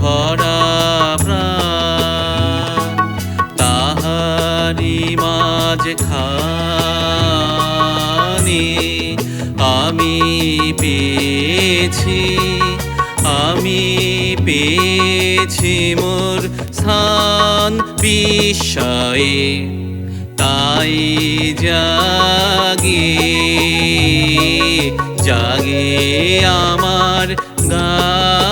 ভরা প্রাণ তাহারি মাঝ খানে আমি পেয়েছি আমি পেয়েছি মোর স্থান বিষয়ে তাই জাগে জাগে আমার গান।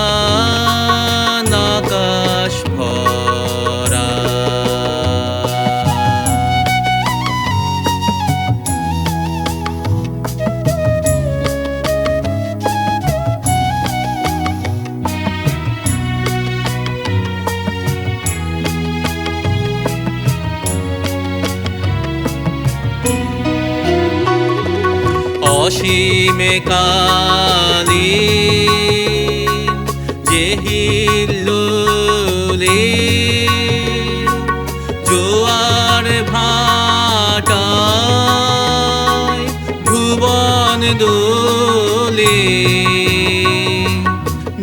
অসীমে কালী জেহিল্লোলে জোয়ার ভাটায় ভুবন দোলে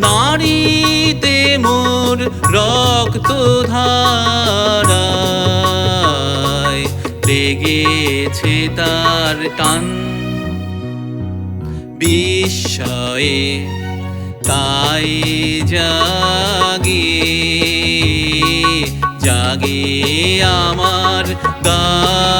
নারীতে মোর রক্ত ধারায় লেগেছে তার টান। বিস্ময়ে তাই জাগে জাগে আমার গান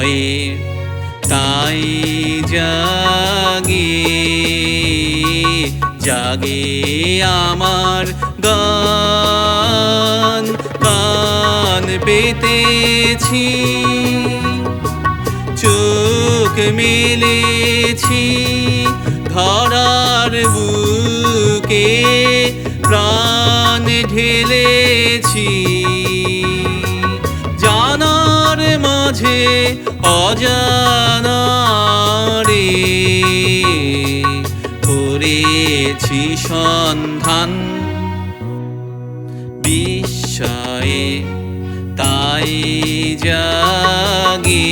বিস্ময়ে তাই জাগে জাগে আমার গান গান পেতেছি চোখ মেলেছি ধরার বুকে প্রাণ ঢেলেছি। মাঝে অজানারে করেছি সন্ধান। বিস্ময়ে তাই জাগে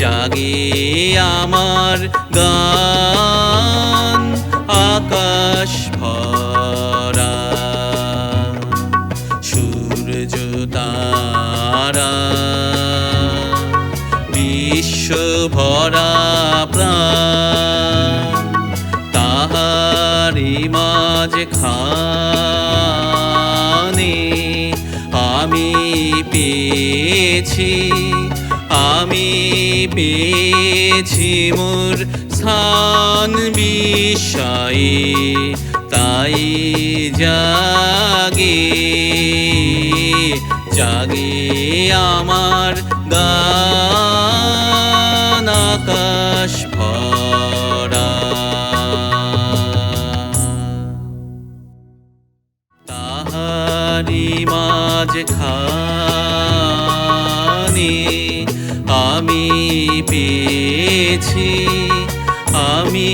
জাগে আমার গান। তারা বিশ্ব ভরা প্রাণ তাহারি মাঝ খানে আমি পেয়েছি আমি পেয়েছি মোর স্থান বিষয়ে, তাই জাগে জাগে আমার গান আকাশ ভরা। তাহারি মাঝ খানে আমি পেয়েছি আমি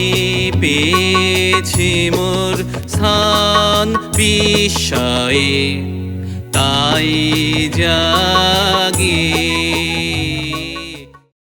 পেয়েছি মোর স্থান বিষয়ে তাই জাগে।